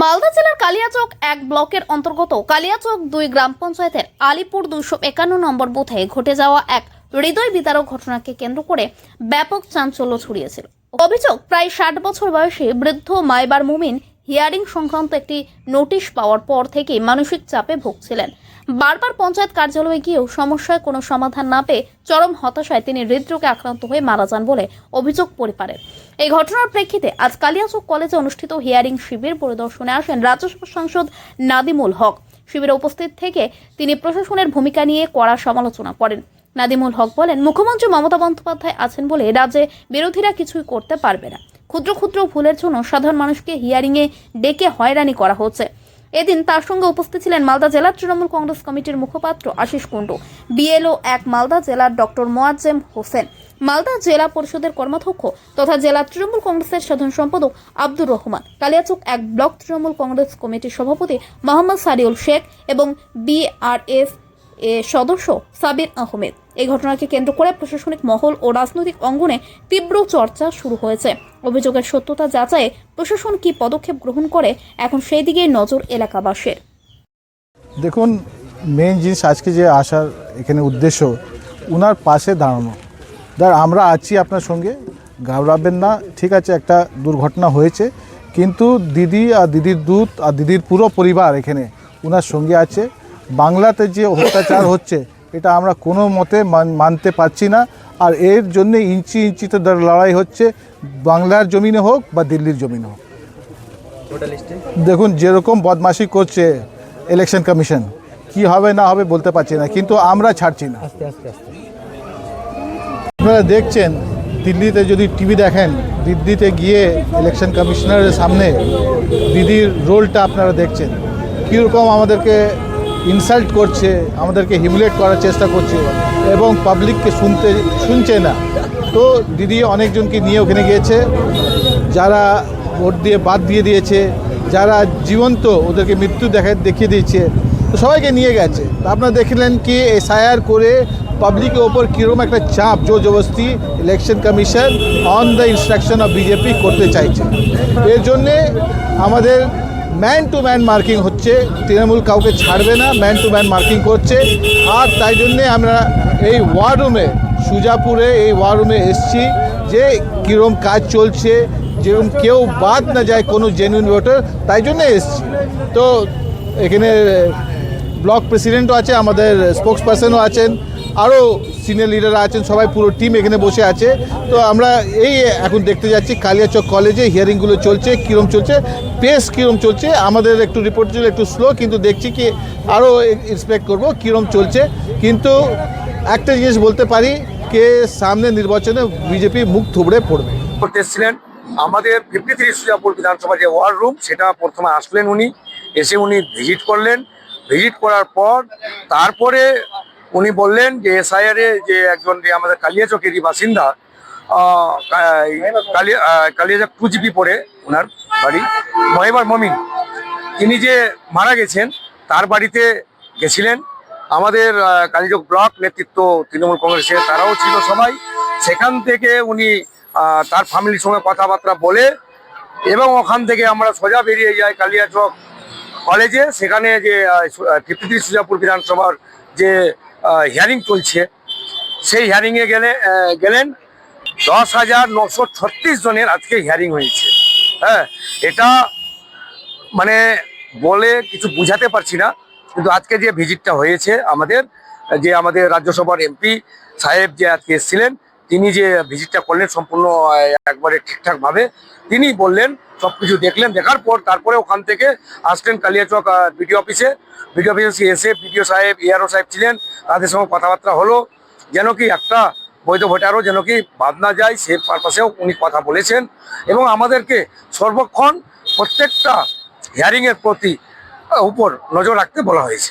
মালদা জেলার কালিয়াচক এক ব্লকের অন্তর্গত কালিয়াচক দুই গ্রাম পঞ্চায়েতের আলিপুর দুশো একান্ন নম্বর বুথে ঘটে যাওয়া এক হৃদয় বিতারক ঘটনাকে কেন্দ্র করে ব্যাপক চাঞ্চল্য ছড়িয়েছিল। অভিযোগ, প্রায় ষাট বছর বয়সে বৃদ্ধ মাইবার মুমিন হিয়ারিং সংক্রান্ত একটি নোটিশ পাওয়ার পর থেকে মানসিক চাপে ভুগছিলেন। বারবার পঞ্চায়েত কার্যালয়ে গিয়েও সমস্যায় কোনো সমাধান না পেয়ে চরম হতাশায় তিনি হৃদরোগে আক্রান্ত হয়ে মারা যান বলে অভিযোগ পরিবারের এই ঘটনার প্রেক্ষিতে আজ কালিয়াচক কলেজে অনুষ্ঠিত হিয়ারিং শিবির পরিদর্শনে আসেন রাজ্যসভা সাংসদ নাদিমুল হক। শিবিরে উপস্থিত থেকে তিনি প্রশাসনের ভূমিকা নিয়ে কড়া সমালোচনা করেন। নাদিমুল হক বলেন, মুখ্যমন্ত্রী মমতা বন্দ্যোপাধ্যায় আছেন বলে রাজ্যে বিরোধীরা কিছুই করতে পারবে না। ক্ষুদ্র ক্ষুদ্র ভুলের জন্য সাধারণ মানুষকে হিয়ারিংয়ে ডেকে হয়রানি করা হচ্ছে। এদিন তার সঙ্গে উপস্থিত ছিলেন মালদা জেলা তৃণমূল কংগ্রেস কমিটির মুখপাত্র আশিস কুণ্ডু, বিএলও এক মালদা জেলার ডক্টর মোয়াজ্জেম হোসেন, মালদা জেলা পরিষদের কর্মাধ্যক্ষ তথা জেলা তৃণমূল কংগ্রেসের সাধারণ সম্পাদক আব্দুর রহমান, কালিয়াচক এক ব্লক তৃণমূল কংগ্রেস কমিটির সভাপতি মোহাম্মদ সারিউল শেখ এবং বিআরএফ এ সদস্য সাবির আহমেদ। এই ঘটনাকে কেন্দ্র করে প্রশাসনিক মহল ও রাজনৈতিক অঙ্গনে তীব্র চর্চা শুরু হয়েছে। অভিযোগের সত্যতা যাচাইয়ে প্রশাসন কি পদক্ষেপ গ্রহণ করে, এখন সেই দিকে নজর এলাকাবাসীর। দেখুন মেন জিনিস আজকে যে আসার এখানে উদ্দেশ্য, উনার পাশে দাঁড়ানো। দার আমরা আছি আপনার সঙ্গে, ঘাবড়াবেন না, ঠিক আছে, একটা দুর্ঘটনা হয়েছে, কিন্তু দিদি আর দিদির দূত আর দিদির পুরো পরিবার এখানে উনার সঙ্গে আছে। বাংলাতে যে অত্যাচার হচ্ছে এটা আমরা কোনো মতে মান- মানতে পারছি না। আর এর জন্য ইঞ্চি ইঞ্চিতে লড়াই হচ্ছে। বাংলার জমিনে হোক বা দিল্লির জমিনে হোক। দেখুন যেরকম বদমাশি করছে ইলেকশন কমিশন কি হবে না হবে বলতে পারছি না কিন্তু আমরা ছাড়ছি না। আপনারা দেখছেন দিল্লিতে যদি টিভি দেখেন দিল্লিতে গিয়ে ইলেকশন কমিশনারের সামনে দিদির রোলটা আপনারা দেখছেন। কীরকম আমাদেরকে ইনসাল্ট করছে, আমাদেরকে হিমুলেট করার চেষ্টা করছে এবং পাবলিককে শুনতে, শুনছে না। তো দিদি অনেকজনকে নিয়ে ওখানে গিয়েছে, যারা ভোট দিয়ে বাদ দিয়ে দিয়েছে, যারা জীবন্ত ওদেরকে মৃত্যু দেখা, দেখিয়ে দিয়েছে, তো সবাইকে নিয়ে গেছে। তো আপনারা দেখলেন কি এসআইআর করে পাবলিকের ওপর কীরকম একটা চাপ জোর জবস্তি election commission on the instruction of BJP করতে চাইছে। এর জন্যে আমাদের ম্যান টু ম্যান মার্কিং হচ্ছে। তৃণমূল কাউকে ছাড়বে না, ম্যান টু ম্যান মার্কিং করছে। আর তাই জন্যে আমরা এই ওয়ার রুমে, সুজাপুরে এই ওয়ার রুমে এসছি যে কীরকম কাজ চলছে, যেরকম কেউ বাদ না যায় কোনো জেনুইন ভোটার তাই জন্য এসছি। তো এখানে ব্লক প্রেসিডেন্টও আছে, আমাদের স্পোক্স পার্সনও আছেন, আরও সিনিয়র লিডাররা আছেন, সবাই পুরো টিম এখানে বসে আছে। তো আমরা এই এখন দেখতে যাচ্ছি, কালিয়াচক কলেজে হিয়ারিংগুলো চলছে, কীরম চলছে পেস কীরম চলছে, আমাদের একটু রিপোর্ট ছিল একটু স্লো কিন্তু দেখছি কি আরও এক্সপেক্ট করব কীরম চলছে। কিন্তু একটা জিনিস বলতে পারি, কে সামনে নির্বাচনে বিজেপি মুখ থুবড়ে পড়বে। করতে এসেছিলেন আমাদের ফিফটি থ্রি সুজাপুর বিধানসভা যে ওয়ার রুম সেটা প্রথমে আসলেন উনি, এসে উনি ভিজিট করলেন। ভিজিট করার পর তারপরে উনি বললেন যে এসআইআর যে একজন যে আমাদের কালিয়াচকেরই বাসিন্দা কালিয়া টু জিপি পড়ে ওনার বাড়ি। মহিবার মমিন তিনি যে মারা গেছেন, তার বাড়িতে গেছিলেন। আমাদের কালীচক ব্লক নেতৃত্ব তৃণমূল কংগ্রেসের তারাও ছিল সবাই। সেখান থেকে উনি তার ফ্যামিলির সঙ্গে কথাবার্তা বলে এবং ওখান থেকে আমরা সোজা বেরিয়ে যাই কালিয়াচক কলেজে সেখানে যে ফিফটি থ্রি সুজাপুর বিধানসভার যে হিয়ারিং চলছে, সেই হিয়ারিংয়ে গেলে গেলেন। দশ হাজার নশো ছত্রিশ জনের আজকে হিয়ারিং হয়েছে। হ্যাঁ এটা মানে বলে কিছু বুঝাতে পারছি না, কিন্তু আজকে যে ভিজিটটা হয়েছে আমাদের, যে আমাদের রাজ্যসভার এমপি সাহেব যে আজকে এসেছিলেন, তিনি যে ভিজিটটা করলেন সম্পূর্ণ একবারে ঠিকঠাকভাবে, তিনি বললেন সব কিছু দেখলেন, দেখার পর তারপরে ওখান থেকে আসলেন কালিয়াচক বিডিও অফিসে। বিডিও অফিসে এসে বিডিও সাহেব এআরও সাহেব ছিলেন, তাদের সঙ্গে কথাবার্তা হলো, যেন কি একটা বৈধ ভোটারও যেন কি বাদ না যায়, সে পারপাসেও উনি কথা বলেছেন। এবং আমাদেরকে সর্বক্ষণ প্রত্যেকটা হিয়ারিংয়ের প্রতি উপর নজর রাখতে বলা হয়েছে।